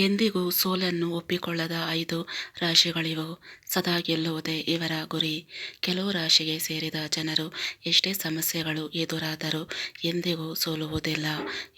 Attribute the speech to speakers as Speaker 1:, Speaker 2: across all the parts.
Speaker 1: ಎಂದಿಗೂ ಸೋಲನ್ನು ಒಪ್ಪಿಕೊಳ್ಳದ ಐದು ರಾಶಿಗಳಿವು. ಸದಾ ಗೆಲ್ಲುವುದೇ ಇವರ ಗುರಿ. ಕೆಲವು ರಾಶಿಗೆ ಸೇರಿದ ಜನರು ಎಷ್ಟೇ ಸಮಸ್ಯೆಗಳು ಎದುರಾದರೂ ಎಂದಿಗೂ ಸೋಲುವುದಿಲ್ಲ.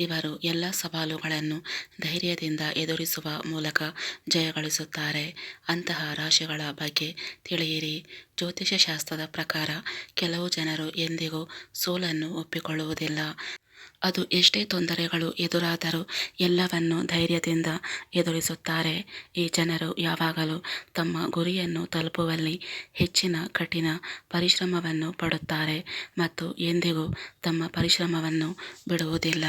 Speaker 1: ಇವರು ಎಲ್ಲ ಸವಾಲುಗಳನ್ನು ಧೈರ್ಯದಿಂದ ಎದುರಿಸುವ ಮೂಲಕ ಜಯಗಳಿಸುತ್ತಾರೆ. ಅಂತಹ ರಾಶಿಗಳ ಬಗ್ಗೆ ತಿಳಿಯಿರಿ. ಜ್ಯೋತಿಷ್ಯಶಾಸ್ತ್ರದ ಪ್ರಕಾರ ಕೆಲವು ಜನರು ಎಂದಿಗೂ ಸೋಲನ್ನು ಒಪ್ಪಿಕೊಳ್ಳುವುದಿಲ್ಲ. ಅದು ಎಷ್ಟೇ ತೊಂದರೆಗಳು ಎದುರಾದರೂ ಎಲ್ಲವನ್ನೂ ಧೈರ್ಯದಿಂದ ಎದುರಿಸುತ್ತಾರೆ. ಈ ಜನರು ಯಾವಾಗಲೂ ತಮ್ಮ ಗುರಿಯನ್ನು ತಲುಪುವಲ್ಲಿ ಹೆಚ್ಚಿನ ಕಠಿಣ ಪರಿಶ್ರಮವನ್ನು ಪಡುತ್ತಾರೆ ಮತ್ತು ಎಂದಿಗೂ ತಮ್ಮ ಪರಿಶ್ರಮವನ್ನು ಬಿಡುವುದಿಲ್ಲ.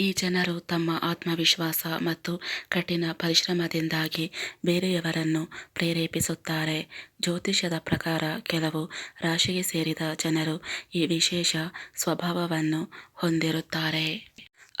Speaker 1: ಈ ಜನರು ತಮ್ಮ ಆತ್ಮವಿಶ್ವಾಸ ಮತ್ತು ಕಠಿಣ ಪರಿಶ್ರಮದಿಂದಾಗಿ ಬೇರೆಯವರನ್ನು ಪ್ರೇರೇಪಿಸುತ್ತಾರೆ. ಜ್ಯೋತಿಷ್ಯದ ಪ್ರಕಾರ ಕೆಲವು ರಾಶಿಗೆ ಸೇರಿದ ಜನರು ಈ ವಿಶೇಷ ಸ್ವಭಾವವನ್ನು ಹೊಂದಿರುತ್ತಾರೆ.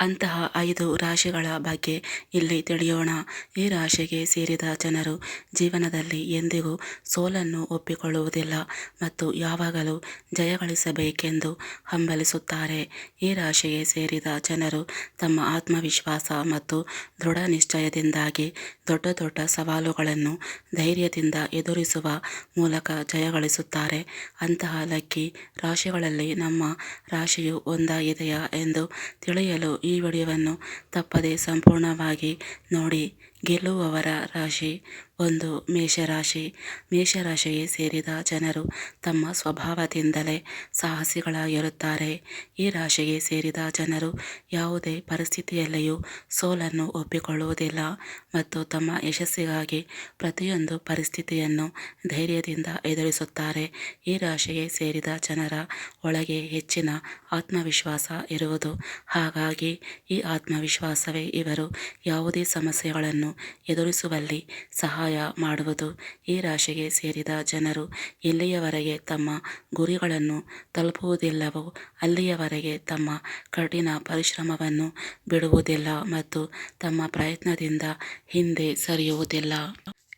Speaker 1: ಅಂತಹ ಐದು ರಾಶಿಗಳ ಬಗ್ಗೆ ಇಲ್ಲಿ ತಿಳಿಯೋಣ. ಈ ರಾಶಿಗೆ ಸೇರಿದ ಜನರು ಜೀವನದಲ್ಲಿ ಎಂದಿಗೂ ಸೋಲನ್ನು ಒಪ್ಪಿಕೊಳ್ಳುವುದಿಲ್ಲ ಮತ್ತು ಯಾವಾಗಲೂ ಜಯಗಳಿಸಬೇಕೆಂದು ಹಂಬಲಿಸುತ್ತಾರೆ. ಈ ರಾಶಿಗೆ ಸೇರಿದ ಜನರು ತಮ್ಮ ಆತ್ಮವಿಶ್ವಾಸ ಮತ್ತು ದೃಢನಿಶ್ಚಯದಿಂದಾಗಿ ದೊಡ್ಡ ದೊಡ್ಡ ಸವಾಲುಗಳನ್ನು ಧೈರ್ಯದಿಂದ ಎದುರಿಸುವ ಮೂಲಕ ಜಯಗಳಿಸುತ್ತಾರೆ. ಅಂತಹ ಲಕ್ಕಿ ರಾಶಿಗಳಲ್ಲಿ ನಮ್ಮ ರಾಶಿಯು ಒಂದಾಗಿದೆಯಾ ಎಂದು ತಿಳಿಯಲು ವಿಡಿಯೋವನ್ನು ತಪ್ಪದೆ ಸಂಪೂರ್ಣವಾಗಿ ನೋಡಿ. ಗೆಲ್ಲುವವರ ರಾಶಿ ಒಂದು ಮೇಷರಾಶಿ. ಮೇಷರಾಶಿಗೆ ಸೇರಿದ ಜನರು ತಮ್ಮ ಸ್ವಭಾವದಿಂದಲೇ ಸಾಹಸಿಗಳಾಗಿರುತ್ತಾರೆ. ಈ ರಾಶಿಗೆ ಸೇರಿದ ಜನರು ಯಾವುದೇ ಪರಿಸ್ಥಿತಿಯಲ್ಲಿಯೂ ಸೋಲನ್ನು ಒಪ್ಪಿಕೊಳ್ಳುವುದಿಲ್ಲ ಮತ್ತು ತಮ್ಮ ಯಶಸ್ಸಿಗಾಗಿ ಪ್ರತಿಯೊಂದು ಪರಿಸ್ಥಿತಿಯನ್ನು ಧೈರ್ಯದಿಂದ ಎದುರಿಸುತ್ತಾರೆ. ಈ ರಾಶಿಗೆ ಸೇರಿದ ಜನರ ಒಳಗೆ ಹೆಚ್ಚಿನ ಆತ್ಮವಿಶ್ವಾಸ ಇರುವುದು. ಹಾಗಾಗಿ ಈ ಆತ್ಮವಿಶ್ವಾಸವೇ ಇವರು ಯಾವುದೇ ಸಮಸ್ಯೆಗಳನ್ನು ಎದುರಿಸುವಲ್ಲಿ ಸಹಾಯ ಮಾಡುವುದು. ಈ ರಾಶಿಗೆ ಸೇರಿದ ಜನರು ಎಲ್ಲಿಯವರೆಗೆ ತಮ್ಮ ಗುರಿಗಳನ್ನು ತಲುಪುವುದಿಲ್ಲವೋ ಅಲ್ಲಿಯವರೆಗೆ ತಮ್ಮ ಕಠಿಣ ಪರಿಶ್ರಮವನ್ನು ಬಿಡುವುದಿಲ್ಲ ಮತ್ತು ತಮ್ಮ ಪ್ರಯತ್ನದಿಂದ ಹಿಂದೆ ಸರಿಯುವುದಿಲ್ಲ.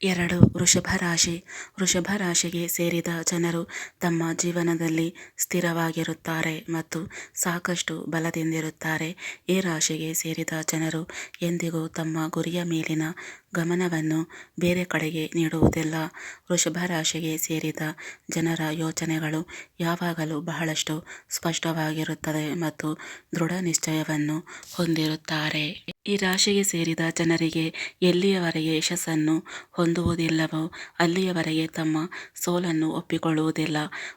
Speaker 1: ಎರಡು ವೃಷಭ ರಾಶಿ. ವೃಷಭ ರಾಶಿಗೆ ಸೇರಿದ ಜನರು ತಮ್ಮ ಜೀವನದಲ್ಲಿ ಸ್ಥಿರವಾಗಿರುತ್ತಾರೆ ಮತ್ತು ಸಾಕಷ್ಟು ಬಲದಿಂದಿರುತ್ತಾರೆ. ಈ ರಾಶಿಗೆ ಸೇರಿದ ಜನರು ಎಂದಿಗೂ ತಮ್ಮ ಗುರಿಯ ಮೇಲಿನ ಗಮನವನ್ನು ಬೇರೆ ಕಡೆಗೆ ನೀಡುವುದಿಲ್ಲ. ವೃಷಭ ರಾಶಿಗೆ ಸೇರಿದ ಜನರ ಯೋಚನೆಗಳು ಯಾವಾಗಲೂ ಬಹಳಷ್ಟು ಸ್ಪಷ್ಟವಾಗಿರುತ್ತದೆ ಮತ್ತು ದೃಢ ನಿಶ್ಚಯವನ್ನು ಹೊಂದಿರುತ್ತಾರೆ. ಈ ರಾಶಿಗೆ ಸೇರಿದ ಜನರಿಗೆ ಎಲ್ಲಿಯವರೆಗೆ ಯಶಸ್ಸನ್ನು ಹೊಂದುವುದಿಲ್ಲವೋ ಅಲ್ಲಿಯವರೆಗೆ ತಮ್ಮ ಸೋಲನ್ನು ಒಪ್ಪಿಕೊಳ್ಳುವುದಿಲ್ಲ.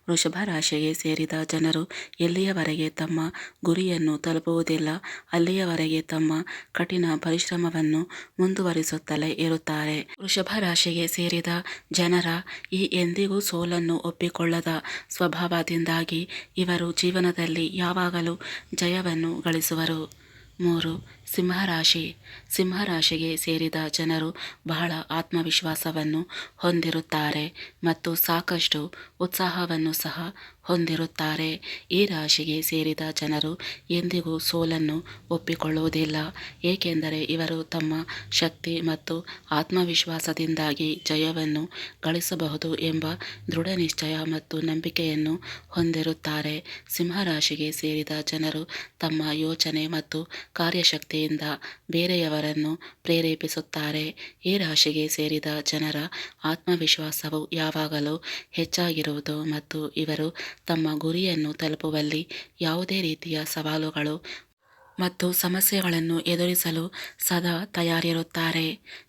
Speaker 1: ವೃಷಭ ರಾಶಿಗೆ ಸೇರಿದ ಜನರು ಎಲ್ಲಿಯವರೆಗೆ ತಮ್ಮ ಗುರಿಯನ್ನು ತಲುಪುವುದಿಲ್ಲ, ಅಲ್ಲಿಯವರೆಗೆ ತಮ್ಮ ಕಠಿಣ ಪರಿಶ್ರಮವನ್ನು ಮುಂದುವರಿಸುತ್ತಲೇ ಇರುತ್ತಾರೆ. ವೃಷಭ ರಾಶಿಗೆ ಸೇರಿದ ಜನರ ಈ ಎಂದಿಗೂ ಸೋಲನ್ನು ಒಪ್ಪಿಕೊಳ್ಳದ ಸ್ವಭಾವದಿಂದಾಗಿ ಇವರು ಜೀವನದಲ್ಲಿ ಯಾವಾಗಲೂ ಜಯವನ್ನು ಗಳಿಸುವರು. ಮೂರು, ಸಿಂಹರಾಶಿ. ಸಿಂಹರಾಶಿಗೆ ಸೇರಿದ ಜನರು ಬಹಳ ಆತ್ಮವಿಶ್ವಾಸವನ್ನು ಹೊಂದಿರುತ್ತಾರೆ ಮತ್ತು ಸಾಕಷ್ಟು ಉತ್ಸಾಹವನ್ನು ಸಹ ಹೊಂದಿರುತ್ತಾರೆ. ಈ ರಾಶಿಗೆ ಸೇರಿದ ಜನರು ಎಂದಿಗೂ ಸೋಲನ್ನು ಒಪ್ಪಿಕೊಳ್ಳುವುದಿಲ್ಲ ಏಕೆಂದರೆ ಇವರು ತಮ್ಮ ಶಕ್ತಿ ಮತ್ತು ಆತ್ಮವಿಶ್ವಾಸದಿಂದಾಗಿ ಜಯವನ್ನು ಗಳಿಸಬಹುದು ಎಂಬ ದೃಢನಿಶ್ಚಯ ಮತ್ತು ನಂಬಿಕೆಯನ್ನು ಹೊಂದಿರುತ್ತಾರೆ. ಸಿಂಹರಾಶಿಗೆ ಸೇರಿದ ಜನರು ತಮ್ಮ ಯೋಚನೆ ಮತ್ತು ಕಾರ್ಯಶಕ್ತಿಯಿಂದ ಬೇರೆಯವರನ್ನು ಪ್ರೇರೇಪಿಸುತ್ತಾರೆ. ಈ ರಾಶಿಗೆ ಸೇರಿದ ಜನರ ಆತ್ಮವಿಶ್ವಾಸವು ಯಾವಾಗಲೂ ಹೆಚ್ಚಾಗಿರುವುದು ಮತ್ತು ಇವರು ತಮ್ಮ ಗುರಿಯನ್ನು ತಲುಪುವಲ್ಲಿ ಯಾವುದೇ ರೀತಿಯ ಸವಾಲುಗಳು ಮತ್ತು ಸಮಸ್ಯೆಗಳನ್ನು ಎದುರಿಸಲು ಸದಾ ತಯಾರಿರುತ್ತಾರೆ.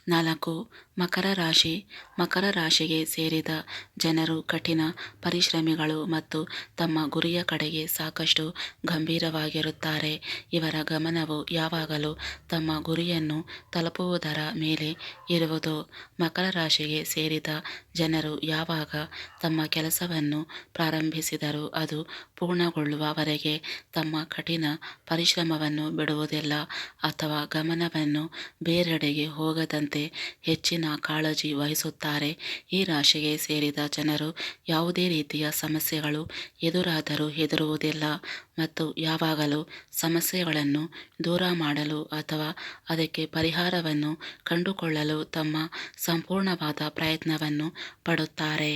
Speaker 1: ನಾಲ್ಕು ಮಕರ ರಾಶಿ. ಮಕರ ರಾಶಿಗೆ ಸೇರಿದ ಜನರು ಕಠಿಣ ಪರಿಶ್ರಮಿಗಳು ಮತ್ತು ತಮ್ಮ ಗುರಿಯ ಕಡೆಗೆ ಸಾಕಷ್ಟು ಗಂಭೀರವಾಗಿರುತ್ತಾರೆ. ಇವರ ಗಮನವು ಯಾವಾಗಲೂ ತಮ್ಮ ಗುರಿಯನ್ನು ತಲುಪುವುದರ ಮೇಲೆ ಇರುವುದು. ಮಕರ ರಾಶಿಗೆ ಸೇರಿದ ಜನರು ಯಾವಾಗ ತಮ್ಮ ಕೆಲಸವನ್ನು ಪ್ರಾರಂಭಿಸಿದರೂ ಅದು ಪೂರ್ಣಗೊಳ್ಳುವವರೆಗೆ ತಮ್ಮ ಕಠಿಣ ಪರಿಶ್ರಮವನ್ನು ಬಿಡುವುದಿಲ್ಲ ಅಥವಾ ಗಮನವನ್ನು ಬೇರೆಡೆಗೆ ಹೋಗದಂತೆ ಹೆಚ್ಚಿನ ಕಾಳಜಿ ವಹಿಸುತ್ತಾರೆ. ಈ ರಾಶಿಗೆ ಸೇರಿದ ಜನರು ಯಾವುದೇ ರೀತಿಯ ಸಮಸ್ಯೆಗಳು ಎದುರಾದರೂ ಹೆದರುವುದಿಲ್ಲ ಮತ್ತು ಯಾವಾಗಲೂ ಸಮಸ್ಯೆಗಳನ್ನು ದೂರ ಮಾಡಲು ಅಥವಾ ಅದಕ್ಕೆ ಪರಿಹಾರವನ್ನು ಕಂಡುಕೊಳ್ಳಲು ತಮ್ಮ ಸಂಪೂರ್ಣವಾದ ಪ್ರಯತ್ನವನ್ನು ಪಡುತ್ತಾರೆ.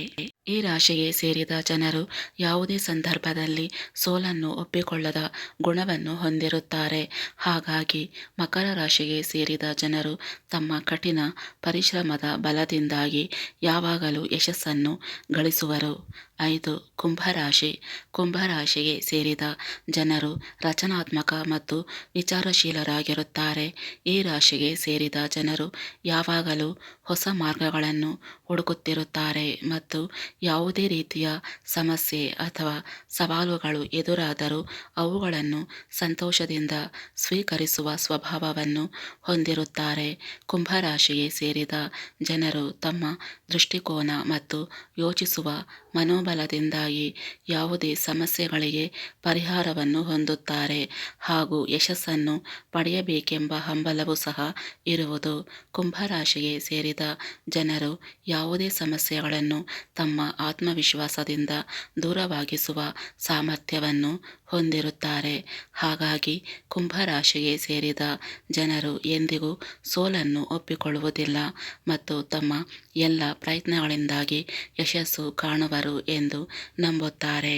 Speaker 1: ಈ ರಾಶಿಗೆ ಸೇರಿದ ಜನರು ಯಾವುದೇ ಸಂದರ್ಭದಲ್ಲಿ ಸೋಲನ್ನು ಒಪ್ಪಿಕೊಳ್ಳದ ಗುಣವನ್ನು ಹೊಂದಿರುತ್ತಾರೆ. ಹಾಗಾಗಿ ಮಕರ ರಾಶಿಗೆ ಸೇರಿದ ಜನರು ತಮ್ಮ ಕಠಿಣ ಪರಿಶ್ರಮದ ಬಲದಿಂದಾಗಿ ಯಾವಾಗಲೂ ಯಶಸ್ಸನ್ನು ಗಳಿಸುವರು. ಐದು ಕುಂಭರಾಶಿ ಕುಂಭರಾಶಿಗೆ ಸೇರಿದ ಜನರು ರಚನಾತ್ಮಕ ಮತ್ತು ವಿಚಾರಶೀಲರಾಗಿರುತ್ತಾರೆ. ಈ ರಾಶಿಗೆ ಸೇರಿದ ಜನರು ಯಾವಾಗಲೂ ಹೊಸ ಮಾರ್ಗಗಳನ್ನು ಹುಡುಕುತ್ತಿರುತ್ತಾರೆ ಮತ್ತು ಯಾವುದೇ ರೀತಿಯ ಸಮಸ್ಯೆ ಅಥವಾ ಸವಾಲುಗಳು ಎದುರಾದರೂ ಅವುಗಳನ್ನು ಸಂತೋಷದಿಂದ ಸ್ವೀಕರಿಸುವ ಸ್ವಭಾವವನ್ನು ಹೊಂದಿರುತ್ತಾರೆ. ಕುಂಭರಾಶಿಗೆ ಸೇರಿದ ಜನರು ತಮ್ಮ ದೃಷ್ಟಿಕೋನ ಮತ್ತು ಯೋಚಿಸುವ ಮನೋಬಲದಿಂದಾಗಿ ಯಾವುದೇ ಸಮಸ್ಯೆಗಳಿಗೆ ಪರಿಹಾರವನ್ನು ಹೊಂದುತ್ತಾರೆ ಹಾಗೂ ಯಶಸ್ಸನ್ನು ಪಡೆಯಬೇಕೆಂಬ ಹಂಬಲವೂ ಸಹ ಇರುವುದು. ಕುಂಭರಾಶಿಗೆ ಸೇರಿದ ಜನರು ಯಾವುದೇ ಸಮಸ್ಯೆಗಳನ್ನು ತಮ್ಮ ಆತ್ಮವಿಶ್ವಾಸದಿಂದ ದೂರವಾಗಿಸುವ ಸಾಮರ್ಥ್ಯವನ್ನು ಹೊಂದಿರುತ್ತಾರೆ. ಹಾಗಾಗಿ ಕುಂಭರಾಶಿಗೆ ಸೇರಿದ ಜನರು ಎಂದಿಗೂ ಸೋಲನ್ನು ಒಪ್ಪಿಕೊಳ್ಳುವುದಿಲ್ಲ ಮತ್ತು ತಮ್ಮ ಎಲ್ಲ ಪ್ರಯತ್ನಗಳಿಂದಾಗಿ ಯಶಸ್ಸು ಕಾಣುವರು ಎಂದು ನಂಬುತ್ತಾರೆ.